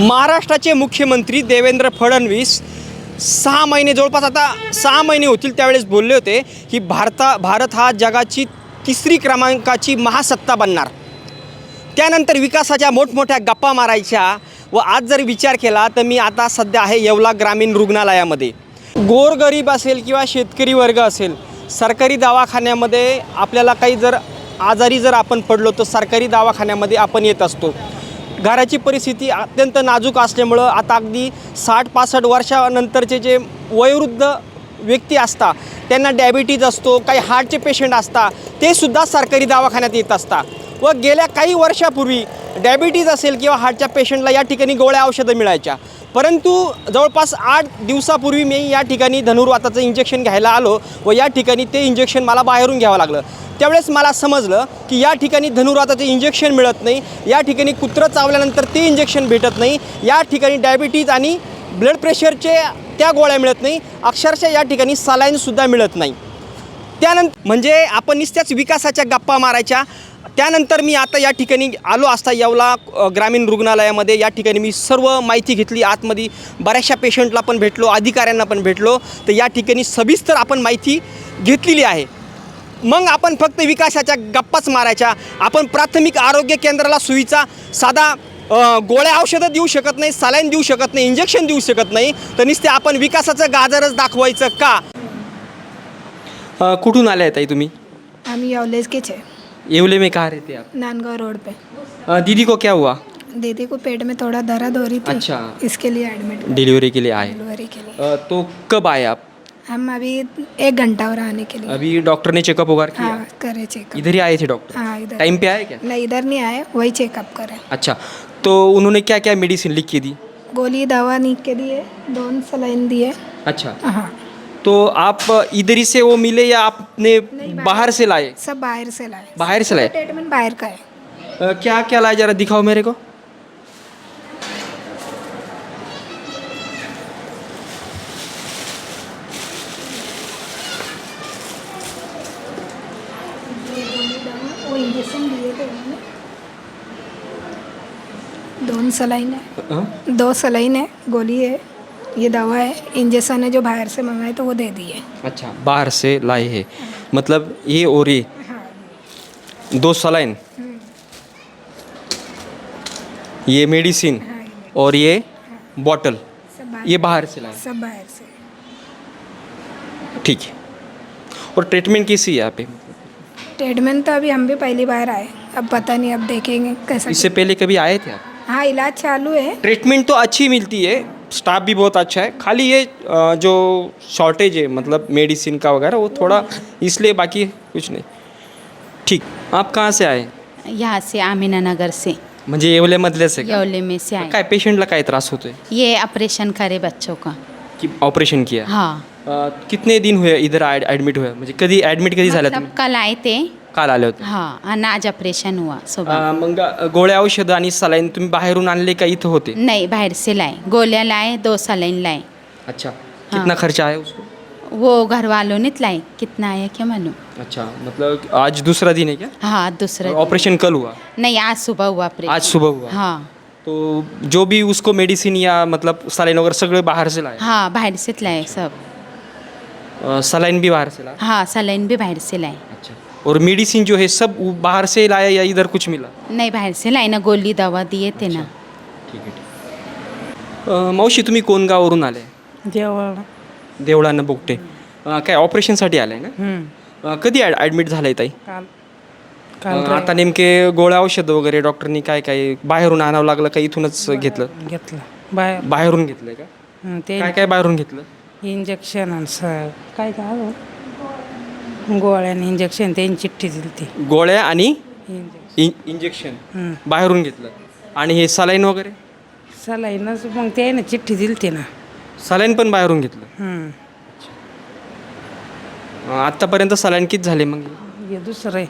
महाराष्ट्राचे मुख्यमंत्री देवेंद्र फडणवीस सहा महिने जवळपास आता सहा महिने होतील त्यावेळेस बोलले होते की भारता भारत हा जगाची तिसरी क्रमांकाची महासत्ता बनणार. त्यानंतर विकासाच्या मोठमोठ्या गप्पा मारायच्या व आज जर विचार केला तर मी आता सध्या आहे येवला ग्रामीण रुग्णालयामध्ये. गोरगरीब असेल किंवा शेतकरी वर्ग असेल सरकारी दवाखान्यामध्ये आपल्याला काही जर आजारी जर आपण पडलो तर सरकारी दवाखान्यामध्ये आपण येत असतो. घराची परिस्थिती अत्यंत नाजूक असल्यामुळं आता अगदी साठ पासष्ट वर्षानंतरचे जे वयोवृद्ध व्यक्ती असतात त्यांना डायबिटीज असतो काही हार्टचे पेशंट असतात ते सुद्धा सरकारी दवाखान्यात येत असतात व गेल्या काही वर्षापूर्वी डायबिटीज असेल किंवा हार्टच्या पेशंटला या ठिकाणी गोळ्या औषधं मिळायच्या. परंतु जवळपास आठ दिवसापूर्वी मी या ठिकाणी धनुर्वाताचं इंजेक्शन घ्यायला आलो व या ठिकाणी ते इंजेक्शन मला बाहेरून घ्यावं लागलं. त्यावेळेस मला समजलं की या ठिकाणी धनुर्वाताचे इंजेक्शन मिळत नाही. या ठिकाणी कुत्रं चावल्यानंतर ते इंजेक्शन भेटत नाही. या ठिकाणी डायबिटीज आणि ब्लड प्रेशरचे त्या गोळ्या मिळत नाही. अक्षरशः या ठिकाणी सलाईनसुद्धा मिळत नाही. त्यानंतर म्हणजे आपण नुसत्याच विकासाच्या गप्पा मारायच्या. त्यानंतर मी आता या ठिकाणी आलो असता येवला ग्रामीण रुग्णालयामध्ये. या ठिकाणी मी सर्व माहिती घेतली. आतमध्ये बऱ्याचशा पेशंटला पण भेटलो अधिकाऱ्यांना पण भेटलो. तर या ठिकाणी सविस्तर आपण माहिती घेतलेली आहे. मग आपण फक्त विकासाच्या गप्पाच मारायच्या. आपण प्राथमिक आरोग्य केंद्राला सोयीचा साधा गोळ्या औषधं देऊ शकत नाही सलाईन देऊ शकत नाही इंजेक्शन देऊ शकत नाही. तर नुसते आपण विकासाचं गाजरच दाखवायचं का? कुठून आले ताई तुम्ही? हम यौलेज के छे येवले में कहाँ रहते आप? रोड पे. दीदी को क्या हुआ? दीदी को पेट में थोड़ा दर्द हो रही थी. अच्छा। इसके लिए एडमिट डिलीवरी के लिए आए. डिलीवरी के लिए. तो कब आए आप? हम अभी एक घंटा और आने के लिए। अभी डॉक्टर ने चेकअप वगैरह किया? हाँ करे चेकअप इधर ही आए थे डॉक्टर हाँ इधर। टाइम पे आए क्या? नहीं इधर नहीं आए वही चेकअप करे। अच्छा तो उन्होंने क्या क्या मेडिसिन लिख के दी? गोली दवा नीक के दिए दोन सलाइन दिए। अच्छा। हाँ। तो आप इधर ही से वो मिले या आपने बाहर। से लाए? सब बाहर से लाए। बाहर से लाए? ट्रीटमेंट बाहर का है। क्या क्या लाए? जरा दिखाओ मेरे को वो इंजेक्शन दिए थे उन्होंने दोन सलाइन है। दो सलाइन है गोली है ये दवा है इंजेक्शन है जो बाहर से मंगाए तो वो दे दिए अच्छा बाहर से लाए हैं। मतलब ये और ये? हाँ। दो सलाइन ये मेडिसिन हाँ और ये बॉटल ये बाहर से लाए सब बाहर से। ठीक है। और ट्रीटमेंट कैसी है यहाँ पे? ट्रीटमेंट तो अभी हम भी पहली बार आए अब पता नहीं अब देखेंगे कैसा इससे पहले कभी आए थे आप? हाँ इलाज चालू है। ट्रीटमेंट तो अच्छी मिलती है स्टाफ भी बहुत अच्छा है। खाली ये जो शॉर्टेज है मतलब मेडिसिन का वगैरह वो थोड़ा इसलिए बाकी कुछ नहीं। ठीक आप कहाँ से आए? यहाँ से आमिना नगर से। म्हणजे येवल्यामधलेच आहे का? यौले में से आए। काय पेशंटला काय त्रास होतोय? ये ऑपरेशन करे बच्चों का। की ऑपरेशन किया? हाँ। अ, कितने दिन हुए इधर ॲडमिट हुए? म्हणजे कधी ॲडमिट कधी झाल्या मतलब तुम्ही? कल आए थे। काल आले होते. हाँ आज ऑपरेशन हुआ सुबह अ, मग गोळ्या औषधं आणि सलाईन तुम्ही बाहेरून आणले का इथं होते? नहीं बाहर से लाए गोलियाँ लाए दो सलाइन लाए अच्छा. कितना खर्चा उसको? वो घर वालों ने लाए कितना आया क्या मालूम? अच्छा मतलब आज दूसरा दिन है क्या? हाँ दूसरा ऑपरेशन कल हुआ? नहीं आज सुबह हुआ ऑपरेशन आज सुबह हुआ? हाँ. तो जो भी उसको मेडिसिन या मतलब सलाइन वगैरह सगळे बाहर से लाए? हाँ बाहर से लाए सब. अ, सलाइन भी बाहर से लाए? हाँ सलाइन भी बाहर से लाए. अच्छा. और मेडिसिन जो है सब बाहर से लाया या इधर कुछ मिला? नहीं बाहर से लाए ना गोली दवा दिए थे ना। ठीक आहे ठीक अ, मावशी तुम्ही कोण गावावरून आले? जेवण देवळानं बोगटे. अ, काय ऑपरेशनसाठी आलाय ना? अ, कधी ॲड ॲडमिट झालाय ताई? काल अ, काल आता नेमके गोळ्या औषधं वगैरे डॉक्टरनी काय काय बाहेरून आणावं लागलं का इथूनच घेतलं? घेतलं. बाहेर बाहेरून घेतलंय का? हं, ते काय काय बाहेरून घेतलं? इंजेक्शन आणि स काय काय हो? गोळ्याने इंजेक्शन त्यांनी चिठ्ठी दिली ती. गोळ्या आणि इंजेक्शन इन इंजेक्शन. बाहेरून घेतलं. आणि हे सलाईन वगैरे? सलाईनच मग त्याने चिठ्ठी दिली ती ना. सलाईन पण बाहेरून घेतलं. हं. अ, आत्तापर्यंत सलाईन किती झाले मग? हे दुसरं आहे.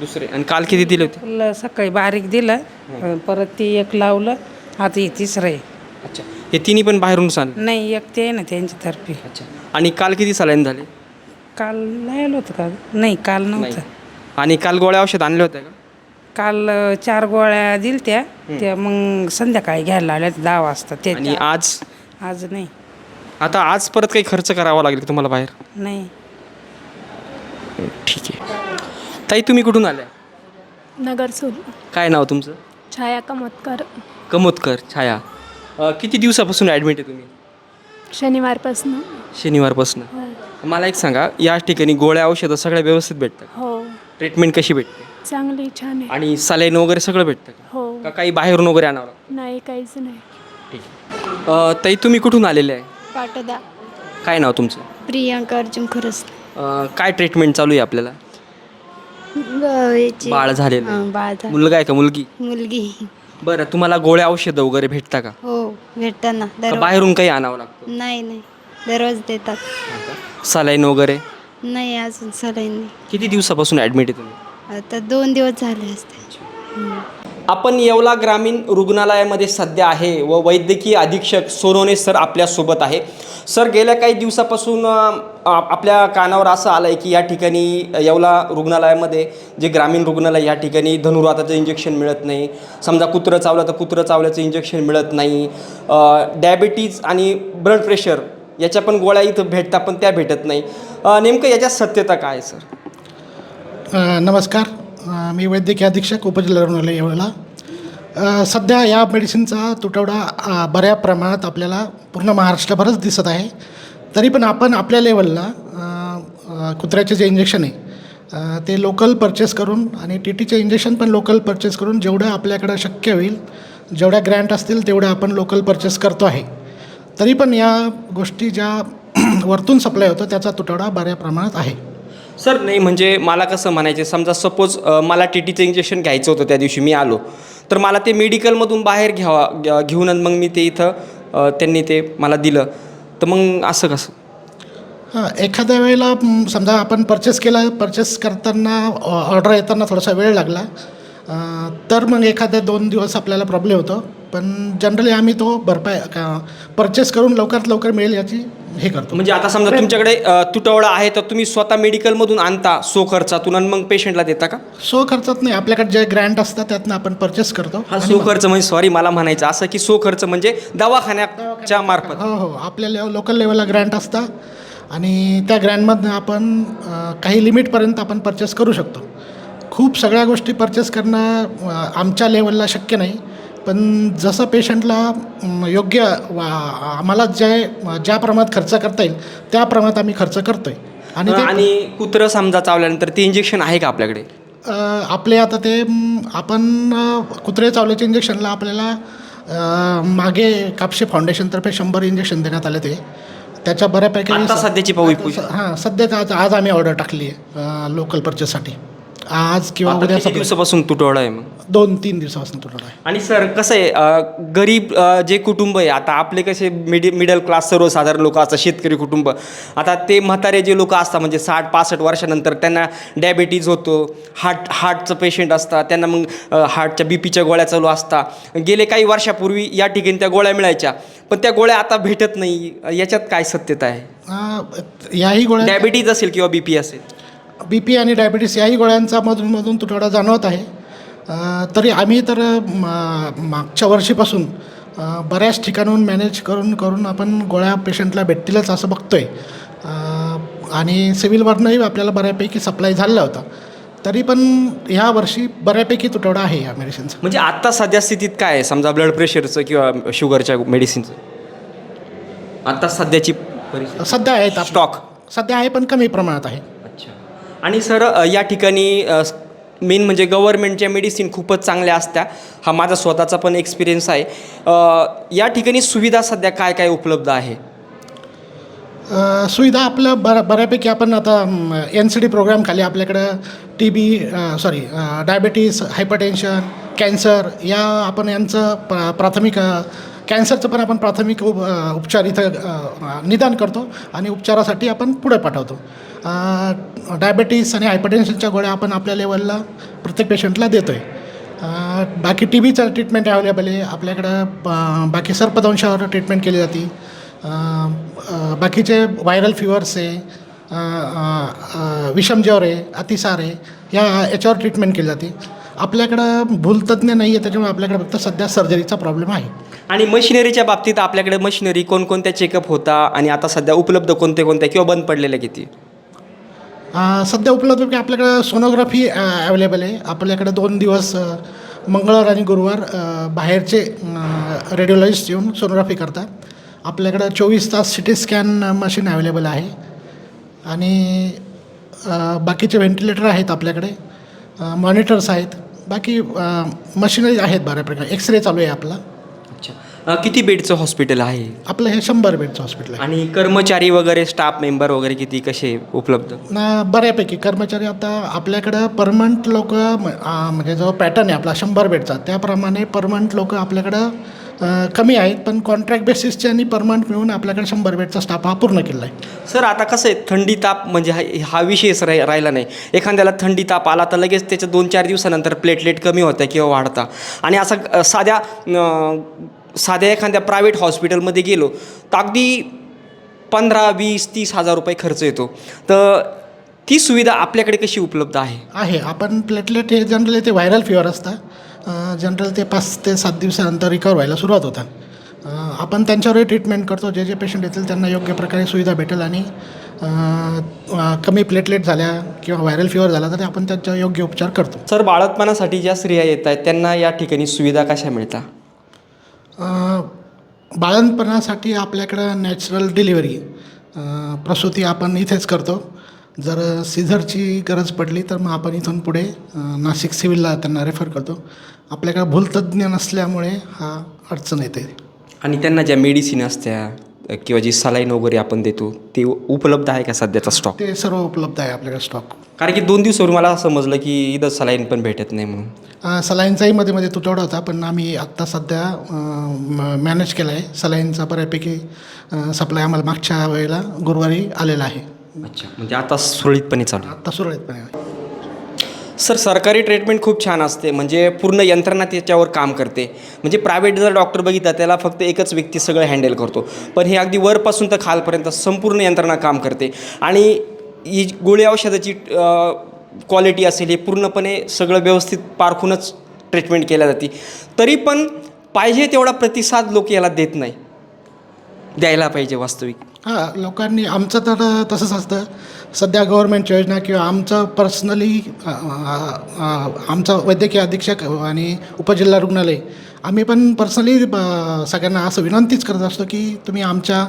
दुसरे. आणि काल किती दिले होते? सकाळी बारीक दिलं. परत ते एक लावलं. आता हे तिसरं आहे. अच्छा. हे तिन्ही पण बाहेरून चालले? नाही एक ते आहे ना त्यांच्यातर्फे. अच्छा. आणि काल किती सलाईन झाले? काल लावलं होतं का? नाही काल नाही. नव्हतं. आणि काल गोळ्या औषध आणले होते का? काल अ, चार गोळ्या दिल त्या. त्या मग संध्याकाळी घ्यायला लावल्या दहा वाजता. ते आणि आज? आज नाही. आता आज परत काही खर्च करावा लागेल का तुम्हाला बाहेर? नाही. ठीक आहे. ताई तुम्ही कुठून आल्या? नगरसूल काय नाव तुमचं? छाया कमतकर कमोदकर छाया. अ, किती दिवसापासून ॲडमिट आहे तुम्ही? शनिवारपासून. शनिवारपासून. मला एक सांगा या ठिकाणी गोळ्या औषधं सगळ्या व्यवस्थित भेटतात हो. ट्रीटमेंट कशी भेटते? चांगली छान आहे. आणि सलाईन वगैरे सगळं भेटतं का? हो. का काही बाहेरून वगैरे आणावं लागतं? नाही काहीच नाही. ठीक आहे. अ, ताई तुम्ही कुठून आलेले आहे? पाटोदा. काय नाव तुमचं? प्रियांका अर्जुन खरस अ, काय ट्रीटमेंट चालू आहे आपल्याला? बाळ झालेलं आहे. मुलगा आहे का? मुलगी? मुलगी. बरं तुम्हाला गोळ्या औषधं वगैरे भेटता का? हो भेटताना का बाहेरून काही आणावं लागतं? नाही नाही. दररोज देतात. सलाईन वगैरे? नाही अजून सलाईन नाही. किती दिवसापासून ॲडमिट आहे तुम्ही? आता दोन दिवस झाले असते. आपण येवला ग्रामीण रुग्णालयामध्ये सध्या आहे व वैद्यकीय अधीक्षक सोनवणे सर आपल्यासोबत आहे. सर गेल्या काही दिवसापासून अ, आपल्या कानावर असं आलं आहे की या ठिकाणी येवला रुग्णालयामध्ये जे ग्रामीण रुग्णालय या ठिकाणी धनुर्वाताचं इंजेक्शन मिळत नाही. समजा कुत्रं चावलं तर कुत्रं चावल्याचं इंजेक्शन मिळत नाही. डायबिटीज आणि ब्लड प्रेशर याच्या पण गोळ्या इथं भेटतात पण त्या भेटत नाही. नेमकं याच्यात सत्यता काय आहे, सर? नमस्कार. मी वैद्यकीय अधीक्षक उपजिल्हा रुग्णालय येवला. सध्या या मेडिसिनचा तुटवडा बऱ्या प्रमाणात आपल्याला पूर्ण महाराष्ट्रभरच दिसत आहे. तरी पण आपण आपल्या लेवलला कुत्र्याचे जे इंजेक्शन आहे ते लोकल परचेस करून आणि टी टीचे इंजेक्शन पण लोकल परचेस करून जेवढं आपल्याकडं शक्य होईल जेवढ्या ग्रँट असतील तेवढ्या आपण लोकल परचेस करतो आहे. तरी पण या गोष्टी ज्या वरतून सप्लाय होतो त्याचा तुटवडा बऱ्या प्रमाणात आहे. सर नाही म्हणजे मला कसं म्हणायचे समजा सपोज मला टी टीचं इंजेक्शन घ्यायचं होतं त्या दिवशी मी आलो तर मला ते मेडिकलमधून बाहेर घ्यावा घ्या- घेऊन मग मी ते इथं त्यांनी ते मला दिलं. तर मग असं कसं? हां एखाद्या वेळेला समजा आपण परचेस केला परचेस करताना ऑर्डर येताना थोडासा वेळ लागला तर मग एखाद्या दोन दिवस आपल्याला प्रॉब्लेम होतो. पण जनरली आम्ही तो भरपाई परचेस करून लवकरात लवकर मिळेल याची हे करतो. म्हणजे आता समजा तुमच्याकडे तुटवडा आहे तर तुम्ही स्वतः मेडिकलमधून आणता सो खर्चातून आणि मग पेशंटला देता का? सो खर्चात नाही. आपल्याकडे जे ग्रँट असतात त्यातनं आपण परचेस करतो. हा सो खर्च म्हणजे सॉरी मला म्हणायचं असं की सो खर्च म्हणजे दवाखान्याच्या मार्फत. हो हो. आपल्या लेव लोकल लेवलला ग्रँट असतं आणि त्या ग्रँटमधनं आपण अ, काही लिमिटपर्यंत आपण परचेस करू शकतो. खूप सगळ्या गोष्टी परचेस करणं आमच्या लेवलला शक्य नाही. पण जसं पेशंटला योग्य वा आम्हाला जे ज्या प्रमाणात खर्च करता येईल त्या प्रमाणात आम्ही खर्च करतो आहे आणि ते आणि कुत्रं समजा चावल्यानंतर ते इंजेक्शन आहे का आपल्याकडे? अ, आपले आता ते म, आपण अ, कुत्रे चावल्याच्या इंजेक्शनला आपल्याला अ, मागे कापशे फाउंडेशनतर्फे शंभर इंजेक्शन देण्यात आले ते. त्याच्या बऱ्यापैकी आता सध्याची पाहू हां सध्याच आज आज आम्ही ऑर्डर टाकली आहे लोकल परचेससाठी आज किंवा आता उद्या किती दिवसापासून तुटवडा आहे मग? दोन तीन दिवसापासून तुटवडा आहे. आणि सर कसं आहे अ, गरीब अ, जे कुटुंब आहे आता आपले कसे मिडी मिडल क्लास सर्वसाधारण लोक असतात शेतकरी कुटुंब. आता ते म्हातारे जे लोक असतात म्हणजे साठ पासष्ट वर्षानंतर त्यांना डायबिटीज होतो हार्ट हार्टचं पेशंट असतात त्यांना मग अ, हार्टच्या बी पीच्या गोळ्या चालू असतात. गेले काही वर्षापूर्वी या ठिकाणी त्या गोळ्या मिळायच्या पण त्या गोळ्या आता भेटत नाही. याच्यात काय सत्यता आहे? अ, याही गोळ्या डायबिटीज असेल किंवा बी पी असेल? बी पी आणि डायबिटीस याही गोळ्यांचा मधून मधून तुटवडा जाणवत आहे. तरी आम्ही तर म, मागच्या वर्षीपासून बऱ्याच ठिकाणून मॅनेज करून करून आपण गोळ्या पेशंटला भेटतीलच असं बघतो आहे आणि सिव्हिलवरनंही आपल्याला बऱ्यापैकी सप्लाय झालेला होता. तरी पण ह्या वर्षी बऱ्यापैकी तुटवडा आहे या मेडिसिनचा म्हणजे आत्ता सध्या स्थितीत काय आहे? समजा ब्लड प्रेशरचं किंवा शुगरच्या मेडिसिनचं आत्ता सध्याची सध्या आहेत आप- स्टॉक सध्या आहे पण कमी प्रमाणात आहे. आणि सर या ठिकाणी मेन म्हणजे गव्हर्मेंटच्या मेडिसिन खूपच चांगल्या असत्या. हा माझा स्वतःचा पण एक्सपिरियन्स आहे. या ठिकाणी सुविधा सध्या काय काय उपलब्ध आहे? सुविधा आपलं बऱ्या बऱ्यापैकी आपण आता एन सी डी प्रोग्रामखाली आपल्याकडं T B sorry diabetes hypertension cancer या आपण यांचं प्रा प्राथमिक कॅन्सरचं पण आपण प्राथमिक उप उपचार इथं निदान करतो आणि उपचारासाठी आपण पुढे पाठवतो. डायबेटीस आणि हायपरटेन्शनच्या गोळ्या आपण आपल्या लेवलला प्रत्येक पेशंटला देतो आहे बाकी टी बीचं ट्रीटमेंट अवेलेबल आहे. आपल्याकडं बाकी सर्पदंशावर ट्रीटमेंट केली जाते. बाकीचे व्हायरल फिवर्स आहे. विषमज्वर आहे अतिसार आहे या याच्यावर ट्रीटमेंट केली जाते. आपल्याकडं भूलतज्ञ नाही आहे त्याच्यामुळे आपल्याकडे फक्त सध्या सर्जरीचा प्रॉब्लेम आहे. आणि मशिनरीच्या बाबतीत आपल्याकडे मशिनरी कोणकोणत्या चेकअप होता आणि आता सध्या उपलब्ध कोणते कोणत्या किंवा बंद पडलेल्या किती? सध्या उपलब्ध की आपल्याकडं सोनोग्राफी अवेलेबल आहे. आपल्याकडे दोन दिवस मंगळवार आणि गुरुवार बाहेरचे रेडिओलॉजिस्ट येऊन सोनोग्राफी करतात. आपल्याकडं चोवीस तास C T scan machine available आहे. आणि बाकीचे व्हेंटिलेटर आहेत आपल्याकडे. मॉनिटर्स आहेत. बाकी मशिनरी आहेत बऱ्याप्रकारे एक्स रे चालू आहे आपला. अ, किती बेडचं हॉस्पिटल आहे? आपलं हे शंभर बेडचं हॉस्पिटल आहे. आणि कर्मचारी वगैरे स्टाफ मेंबर वगैरे किती कसे उपलब्ध? न बऱ्यापैकी. कर्मचारी आता आपल्याकडं परमनंट लोक म्हणजे जो पॅटर्न आहे आपला शंभर बेडचा त्याप्रमाणे परमनंट लोक आपल्याकडं अ, कमी आहेत. पण कॉन्ट्रॅक्ट बेसिसचे आणि परमनंट मिळून आपल्याकडे शंभर बेडचा स्टाफ हा पूर्ण केला आहे. सर आता कसं आहे थंडी ताप म्हणजे हा हा विषयच राहि राहिला नाही. एखाद्याला थंडी ताप आला तर लगेच त्याच्या दोन चार दिवसानंतर प्लेटलेट कमी होत्या किंवा वाढता. आणि असं अ, साध्या अ, साध्या एखाद्या प्रायव्हेट हॉस्पिटलमध्ये गेलो तर अगदी पंधरा वीस तीस हजार रुपये खर्च येतो. तर ती सुविधा आपल्याकडे कशी उपलब्ध आहे? आहे. आपण प्लेटलेट हे जनरली ते व्हायरल फिवर असतं जनरल ते पाच ते सात दिवसानंतर रिकवर व्हायला सुरुवात होतात. आपण त्यांच्यावरही ट्रीटमेंट करतो. जे जे पेशंट येतील त्यांना योग्य प्रकारे सुविधा भेटेल आणि कमी प्लेटलेट झाल्या किंवा व्हायरल फिवर झाला तरी आपण त्यांचा योग्य उपचार करतो. सर बाळतपणासाठी ज्या स्त्रिया येत आहेत त्यांना या ठिकाणी सुविधा कशा मिळतात? बाळंतपणासाठी आपल्याकडं नॅचरल डिलिव्हरी प्रसूती आपण इथेच करतो. जर सिझरची गरज पडली तर मग आपण इथून पुढे नाशिक सिव्हिलला त्यांना रेफर करतो. आपल्याकडं भूलतज्ञ नसल्यामुळे हा अडचण येते. आणि त्यांना ज्या मेडिसिन असत्या किंवा जी सलाईन वगैरे आपण देतो ते उपलब्ध आहे का सध्याचा स्टॉक ते सर्व उपलब्ध आहे आपल्याकडे स्टॉक कारण की दोन दिवसावर मला समजलं की इथं सलाईन पण भेटत नाही म्हणून. सलाईनचाही मध्ये मध्ये तुटवडा होता पण आम्ही आत्ता सध्या मॅनेज केला आहे. सलाईनचा बऱ्यापैकी सप्लाय आम्हाला मागच्या वेळेला गुरुवारी आलेला आहे. अच्छा म्हणजे आता सुरळीतपणे चालू आहे. आत्ता सुरळीतपणे आहे. सर सरकारी ट्रीटमेंट खूप छान असते. म्हणजे पूर्ण यंत्रणा त्याच्यावर काम करते. म्हणजे प्रायव्हेट जर डॉक्टर बघितला त्याला फक्त एकच व्यक्ती सगळं हँडल करतो. पण हे अगदी वरपासून तर खालपर्यंत संपूर्ण यंत्रणा काम करते. आणि ही गोळी औषधाची क्वालिटी असेल हे पूर्णपणे सगळं व्यवस्थित पारखूनच ट्रीटमेंट केल्या जाते. तरी पण पाहिजे तेवढा प्रतिसाद लोक याला देत नाही. द्यायला पाहिजे वास्तविक. हां लोकांनी आमचं तर तसंच असतं. सध्या गव्हर्मेंट योजना किंवा आमचं पर्सनली आमचं वैद्यकीय अधीक्षक आणि उपजिल्हा रुग्णालय आम्ही पण पर्सनली सगळ्यांना असं विनंतीच करत असतो की तुम्ही आमच्या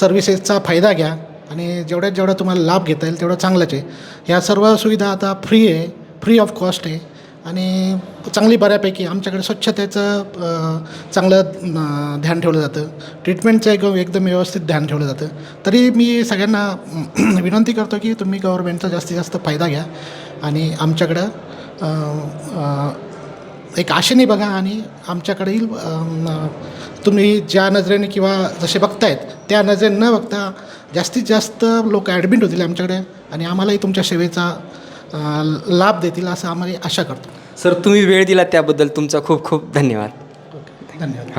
सर्व्हिसेसचा फायदा घ्या आणि जेवढ्यात जेवढा तुम्हाला लाभ घेता येईल तेवढं चांगलंच आहे. ह्या सर्व सुविधा आता फ्री आहे फ्री ऑफ कॉस्ट आहे. आणि चांगली बऱ्यापैकी आमच्याकडे स्वच्छतेचं चांगलं ध्यान ठेवलं जातं. ट्रीटमेंटचं एक एकदम व्यवस्थित ध्यान ठेवलं जातं. तरी मी सगळ्यांना विनंती करतो की तुम्ही गव्हर्मेंटचा जास्तीत जास्त फायदा घ्या. आणि आमच्याकडं एक आशेने बघा आणि आमच्याकडील तुम्ही ज्या नजरेने किंवा जसे बघतायत त्या नजरेने न बघता जास्तीत जास्त लोक ॲडमिट होतील आमच्याकडे. आणि आम्हालाही तुमच्या सेवेचा लाभ देतील असं आम्हाला आशा करतो. सर तुम्ही वेळ दिला त्याबद्दल तुमचा खूप खूप धन्यवाद. धन्यवाद.